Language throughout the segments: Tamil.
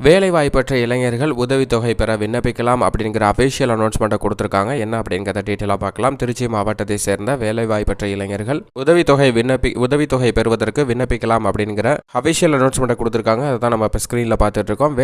வேலைவாய்ப்பற்ற இளைஞர்கள் உதவித்தொகை பெற விண்ணப்பிக்கலாம் அப்படிங்கிற அஃபிஷியல் அனௌன்ஸ்மெண்ட்டை கொடுத்துருக்காங்க. என்ன அப்படிங்கிறத டீட்டெயிலாக பார்க்கலாம். திருச்சி மாவட்டத்தை சேர்ந்த வேலைவாய்ப்பற்ற இளைஞர்கள் உதவித்தொகை விண்ணப்பி உதவித்தொகை பெறுவதற்கு விண்ணப்பிக்கலாம் அப்படிங்கிற அஃபிஷியல் அனௌன்ஸ்மெண்ட்டை கொடுத்துருக்காங்க. அதை தான் நம்ம இப்போ ஸ்க்ரீனில் பார்த்துட்டு இருக்கோம்.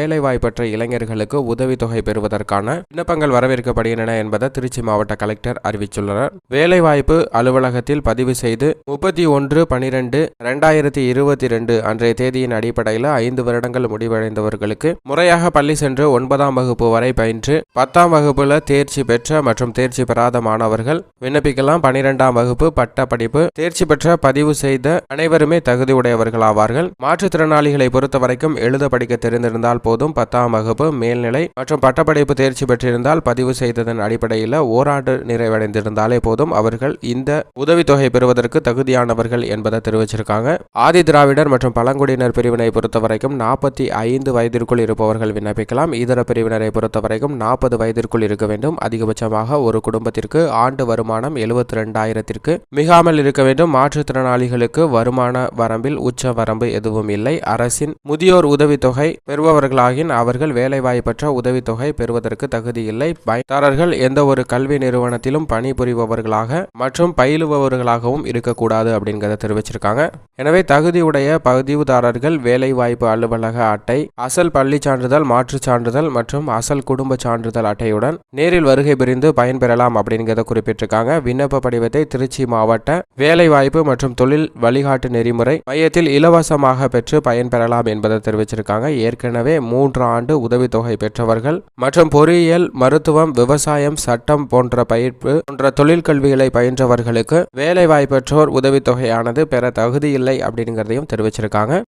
இளைஞர்களுக்கு உதவித்தொகை பெறுவதற்கான விண்ணப்பங்கள் வரவேற்கப்படுகின்றன என்பதை திருச்சி மாவட்ட கலெக்டர் அறிவித்துள்ளனர் வேலைவாய்ப்பு அலுவலகத்தில் பதிவு செய்து முப்பத்தி ஒன்று பனிரெண்டு ரெண்டாயிரத்தி இருபத்தி ரெண்டு அன்றைய தேதியின் அடிப்படையில் ஐந்து வருடங்கள் முடிவடைந்தவர்களுக்கு முறையாக பள்ளி சென்று ஒன்பதாம் வகுப்பு வரை பயின்று பத்தாம் வகுப்புல தேர்ச்சி பெற்ற மற்றும் தேர்ச்சி பெறாத மாணவர்கள் விண்ணப்பிக்கலாம். பனிரெண்டாம் வகுப்பு பட்ட படிப்பு தேர்ச்சி பெற்ற பதிவு செய்த அனைவருமே தகுதி உடையவர்கள் ஆவார்கள் மாற்றுத்திறனாளிகளை பொறுத்த வரைக்கும் எழுத படிக்க தெரிந்திருந்தால் போதும். பத்தாம் வகுப்பு மேல்நிலை மற்றும் பட்டப்படிப்பு தேர்ச்சி பெற்றிருந்தால் பதிவு செய்ததன் அடிப்படையில் ஓராண்டு நிறைவடைந்திருந்தாலே போதும். அவர்கள் இந்த உதவித்தொகை பெறுவதற்கு தகுதியானவர்கள் என்பதை தெரிவிச்சிருக்காங்க. ஆதி திராவிடர் மற்றும் பழங்குடியினர் பிரிவினை பொறுத்த வரைக்கும் நாற்பத்தி ஐந்து வயதிற்கு வயதிற்குள் இருப்பவர்கள் விண்ணப்பிக்கலாம். இதர பிரிவினரை பொறுத்தவரைக்கும் நாற்பது வயதிற்குள் இருக்க வேண்டும். அதிகபட்சமாக ஒரு குடும்பத்திற்கு ஆண்டு வருமானம் எழுபத்தி ரெண்டாயிரத்திற்கு மிகாமல் இருக்க வேண்டும். மாற்றுத்திறனாளிகளுக்கு வருமான வரம்பில் உச்ச வரம்பு எதுவும் இல்லை. அரசின் முதியோர் உதவித்தொகை பெறுபவர்களாகின் அவர்கள் வேலைவாய்ப்பற்ற உதவித்தொகை பெறுவதற்கு தகுதி இல்லை. பயன்தாரர்கள் எந்த ஒரு கல்வி நிறுவனத்திலும் பணிபுரிபவர்களாக மற்றும் பயிலுபவர்களாகவும் இருக்கக்கூடாது அப்படிங்கிறத தெரிவிச்சிருக்காங்க. எனவே தகுதியுடைய பதிவுதாரர்கள் வேலைவாய்ப்பு அலுவலக அட்டை அசல் பள்ளி சான்றிதழ் மாற்றுச் சான்றிதழ் மற்றும் அசல் குடும்ப சான்றிதழ் அட்டையுடன் நேரில் வருகை புரிந்து பயன்பெறலாம் அப்படிங்கிறத குறிப்பிட்டிருக்காங்க. விண்ணப்ப படிவத்தை திருச்சி மாவட்ட வேலைவாய்ப்பு மற்றும் தொழில் வழிகாட்டு நெறிமுறை மையத்தில் இலவசமாக பெற்று பயன்பெறலாம் என்பதை தெரிவிச்சிருக்காங்க. ஏற்கனவே மூன்று ஆண்டு உதவித்தொகை பெற்றவர்கள் மற்றும் பொறியியல் மருத்துவம் விவசாயம் சட்டம் போன்ற பயிர்ப்பு போன்ற தொழில் கல்விகளை பயின்றவர்களுக்கு வேலைவாய்ப்பற்றோர் உதவித்தொகையானது பெற தகுதியில்லை அப்படிங்கிறதையும் தெரிவிச்சிருக்காங்க.